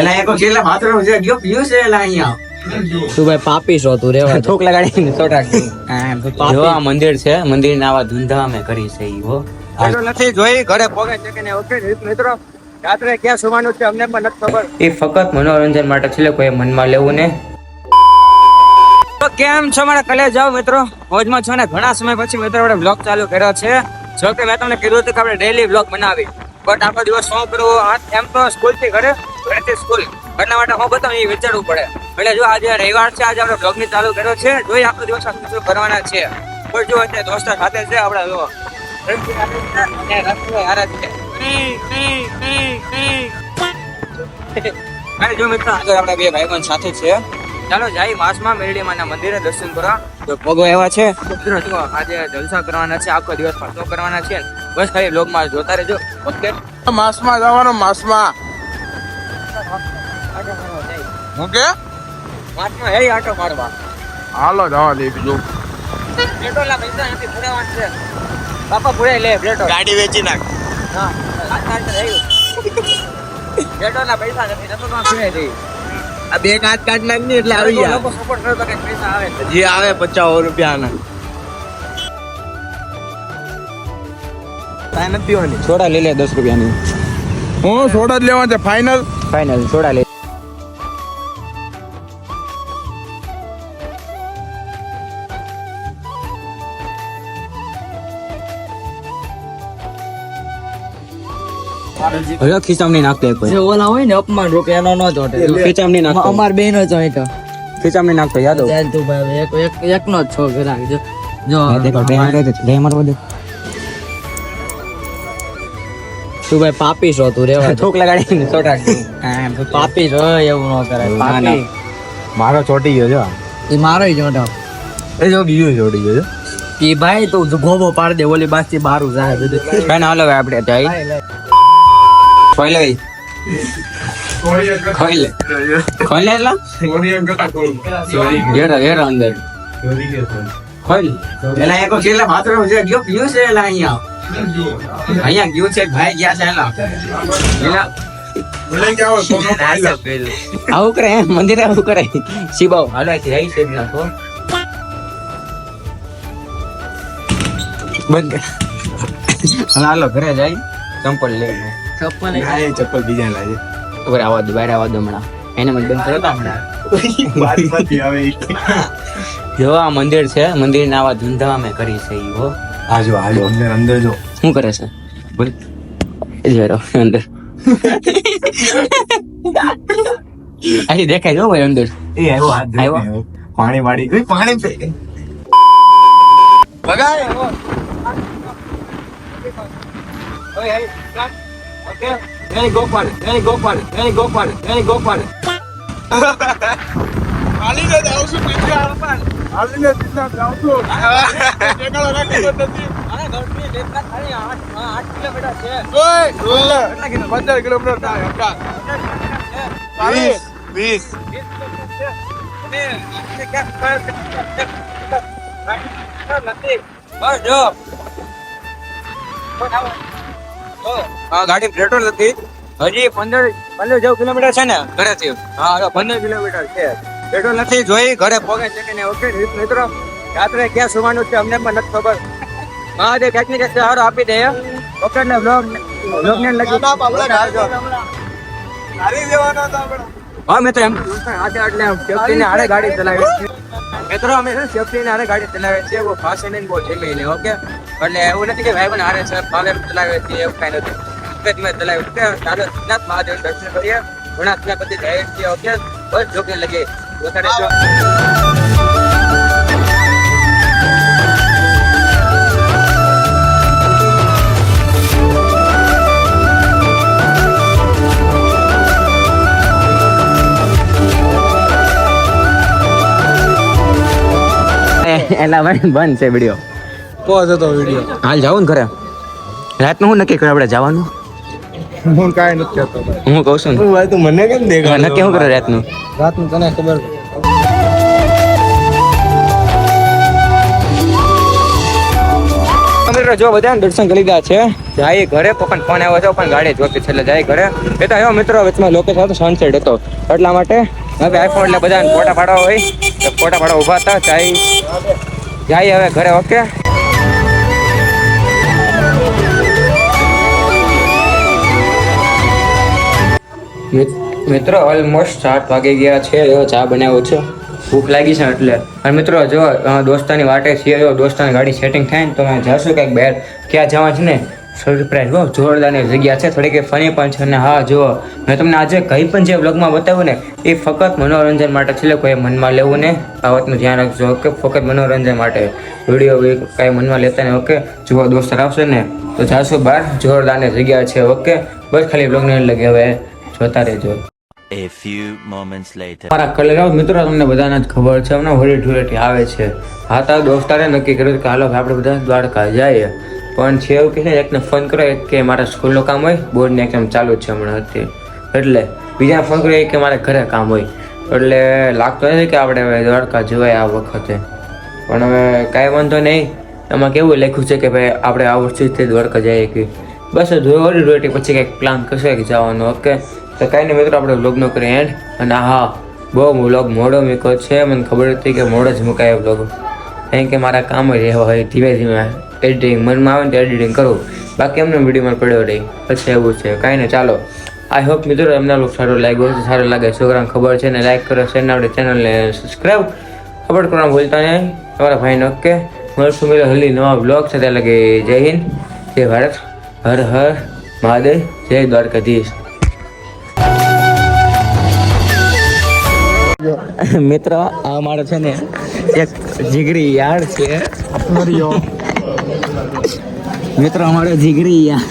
એલા એક છેલ્લે માત્ર જે ગયો પીયું છે એલા અહીંયા. તું ભાઈ પાપી છો તું રેવા થોક લગાડીને સોટા જો આ મંદિર છે મંદિર ના આવા ધંધા અમે કરી છે ઈ નથી જોઈ ઘરે પોગે છે કે ને ઓકે મિત્રો રાત્રે ક્યાં સુવાનું છે અમને પણ નથી ખબર. એ ફક્ત મનોરંજન માટે છે કોઈ મનમાં લેવું ને? તો કેમ છો મારા કલે જાઓ મિત્રો? મોજમાં છો ને? ઘણા સમય પછી મિત્રો આપણે બ્લોગ ચાલુ કર્યો છે. જો કે મેં તમને કીધું હતું કે આપણે ડેલી બ્લોગ બનાવી. બટ આખો દિવસ શું કરવો? એમ તો સ્કૂલથી ઘરે ઘરેથી સ્કૂલ એટલા માટે હું બતાવું, એ વિચારવું પડે. એટલે જો આજે રવિવાર છે, આજે આપણે બ્લોગની ચાલુ કર્યો છે જોઈએ આખો દિવસ આ શું કરવાના છે. પણ જો અત્યારે દોસ્તો સાથે છે, આપણે જો. અને જ મિત્રો, આગળ આપણા બે ભાઈબંધ સાથે છે. ચાલો જાય માસમાં મેરડી માના મંદિરે દર્શન કરવા. તો ભોગો એવા છે. મિત્રો આજે જલસા કરવાના છે, આખો દિવસ ફરતો કરવાના છે. બસ ખાલી બ્લોગમાં જોતા રહેજો. ઓકે. માસમાં જવાનો, માસમાં. હું કે? હે આટો મારવા હાલો જવા દે બીજું. પેટ્રોલના પૈસા નથી ભરાવાના છે. બાપા ભરાઈ લે પેટ્રોલ. ગાડી વેચી નાખ. હા પેટ્રોલના પૈસા નથી પેટ્રોલમાં ભરાઈ દઈ આ બે કાચ કાઢ નાખની એટલે આવી લોકો સપોર્ટ પૈસા આવે જે આવે પચાસ રૂપિયા ના નથી પીવાની. સોડા લઈ લે દસ રૂપિયાની. હું સોડા જ લેવા છે ફાઇનલ ફાઇનલ સોડા લઈ હવે ખીચામણી નાખતો એક જે ઓલા હોય ને અપમાન રૂપે એનો ન ચોટે ખીચામણી નાખતો. અમાર બેનો ચોટ્યો ખીચામણી નાખતો યાદ હોય? તું ભાઈ એક એક એકનો જ છો ઘરાક જો. જો દેખો બે મારે બે મારવા દે. તું ભાઈ પાપી છો તું રેવા દે. થોક લગાડીને સોટા પાપી છો એવું ન કરે ના. મારો ચોટી ગયો જો. એ મારો ચોટો. એ જો બીજો ચોટી ગયો ઈ ભાઈ તું ગોબો પાડ દે ઓલી બાજથી બારું જાય બધું. કઈ ના હાલો આપણે જઈ ખોઈ લે. ખોઈ લે ખોઈ લે. એટલા હેરો અંદર. ખોઈ લે. એલા એક છેલ્લે માત્ર જે ગયો પીયું છે એલા અહીંયા? અહીંયા ગયું છે ભાઈ ગયા છે એલા. એલા. આવું કરે મંદિરે આવું કરે. શિબાવ હાલો જઈ છે બંધ હાલો, ઘરે જાય. ચંપલ લે ચપ્પલ ચપ્પલ બીજા લાગે. ઉપર આવા દો બહાર આવા દો હમણાં. એને મને બંધ કરો તો હમણાં જો આ મંદિર છે. મંદિર ના આવા ધંધા અમે કરી છે ઈ હો. આ જો અંદર અંદર જો. શું કરે છે? બોલ. એ જરો અંદર. અહીં દેખાય જો ભાઈ અંદર. એ આવ્યો હાથ આવ્યો? પાણી વાળી ગઈ પાણી પે. બગાય હો ઓય હે ઓકે? જય ગોપાલ જય ગોપાલ જય ગોપાલ જય ગોપાલ. હાલીને જાઉં છું બીજા હાલીને સીધા જાઉં છું. ટેકાળો રાખી નથી. અરે ગળપી લેતા ખાલી 8 8 કિલોમીટર છે. ઓય, કિલોમીટર થાય હમણાં. વીસ વીસ. ગાડી પેટ્રોલ નથી હજી પંદર પંદર જેવું કિલોમીટર છે ને ઘરેથી હા પંદર કિલોમીટર છે. પેટ્રોલ નથી જોઈ ઘરે પગે ચડીને ઓકે મિત્રો રાત્રે ક્યાં સુવાનું છે અમને પણ નથી ખબર. હા. તે ક્યાંક ને ક્યાંક સારો આપી દે ઓકે ને બ્લોગ બ્લોગ ને લગી આવી જવાનો હતો આપણે. હા મેં તો એમ. આજે એટલે સેફટી ને હારે ગાડી ચલાવી છે. મિત્રો અમે છે સેફટી ને હારે ગાડી ચલાવે છે. બહુ ફાસ્ટ નહીં બહુ ધીમે ને ઓકે એટલે એવું નથી કે ભાઈ પણ આડે છે ભાવે ચલાવે છે એવું કઈ નથી. ધીમે ધીમે ચલાવે છે ચાલો નાથ મહાદેવ દર્શન કરીએ. ઘણા ત્યાં બધી જાય છે ઓકે બસ જોકે લગે વધારે ભાઈ બંધ છે વીડિયો પોઝ હતો વીડિયો હાલ જાવ ને ઘરે? રાતનું હું નક્કી કરે આપણે જવાનું? હું કાંઈ નથી કહેતો હું કહું છું હું ભાઈ તું મને કેમ દેખા નક્કી શું કરે રાતનું? રાતનું તને ખબર મિત્રો જો બધા દર્શન કરી ગયા છે. જાય ઘરે પણ ફોન આવ્યો છે. પણ ગાડી જોતી છે એટલે જાય ઘરે. એ તો આવ્યો મિત્રો વચમાં લોકેશન હતો સનસેટ હતો. એટલા માટે હવે આઈફોન એટલે બધા ફોટા પાડવા હોય. ફોટા પાડવા ઊભા હતા જાય. જાય હવે ઘરે, ઓકે? મિત્રો ઓલમોસ્ટ સાત વાગી ગયા છે. એવો ચા બનાવ્યો છે. ભૂખ લાગી છે એટલે. અને મિત્રો, જો દોસ્તાની વાટે છીએ જો દોસ્તાની ગાડી સેટિંગ થાય ને તો જશું કંઈક બહાર. ક્યાં જવા છે ને? સરપ્રાઈઝ બહુ જોરદારની જગ્યા છે. થોડીક ફની પણ છે અને હા જુઓ. મેં તમને આજે કંઈ પણ જે વ્લોગમાં બતાવ્યું ને એ ફક્ત મનોરંજન માટે છે. કોઈ મનમાં લેવું ને આ વાતનું ધ્યાન રાખજો ઓકે? ફક્ત મનોરંજન માટે. વીડિયો કાંઈ મનમાં લેતા ને ઓકે? જુઓ દોસ્ત આવશે ને તો જાશું બહાર. જોરદારની જગ્યા છે ઓકે? બસ ખાલી વ્લોગને લગે. હવે જોતા રહેજો. A few moments later. મારા કલર મિત્રો તમને બધાને જ ખબર છે હમણાં હોળી ધૂળેટી આવે છે. હા તો દોસ્તારે નક્કી કર્યું કે હાલો આપણે બધા દ્વારકા જઈએ. પણ છે એવું કે છે એકને ફોન કરો એક કે મારા સ્કૂલનું કામ હોય બોર્ડની એક્ઝામ ચાલુ છે હમણાં અત્યારે. એટલે બીજાને ફોન કર્યો કે મારે ઘરે કામ હોય. એટલે લાગતું નથી કે આપણે દ્વારકા જવાય આ વખતે. પણ હવે કાંઈ વાંધો નહીં. એમાં કેવું લખ્યું છે કે ભાઈ, આપણે આ વર્ષે દ્વારકા જઈએ કે. બસ હોળી રોટી, પછી કંઈક પ્લાન કરશે કે જવાનો, ઓકે? તો કાંઈ નહીં મિત્રો, આપણે વ્લોગનો કરીએ એન્ડ અને હા, બહુ વ્લોગ મોડો મૂક્યો છે, મને ખબર હતી કે મોડો જ મુકાય વ્લોગ કારણ કે મારા કામ જ રહેવા હોય ધીમે ધીમે. એડિટિંગ મનમાં આવે ને તો એડિટિંગ કરું. બાકી એમને વિડીયોમાં પડ્યો રહી પછી એવું છે. કાંઈ નહીં ચાલો. આઈ હોપ મિત્રો એમને લોકો સારો લાગ્યો હશે સારો લાગે છોકરાને ખબર છે ને લાઈક કરો શેર ને આપણે ચેનલને સબસ્ક્રાઈબ ખબર કરવાનું ભૂલતા નહીં. તમારા ભાઈને ઓકે. મળશું મિત્રો હલી નવા બ્લોગ સાથે. લાગે જય હિન્દ જય ભારત હર હર મહાદેવ જય દ્વારકાધીશ. મિત્ર આ મારો છે ને એક જીગરી યાર છે. મિત્ર અમારો જીગરી યાર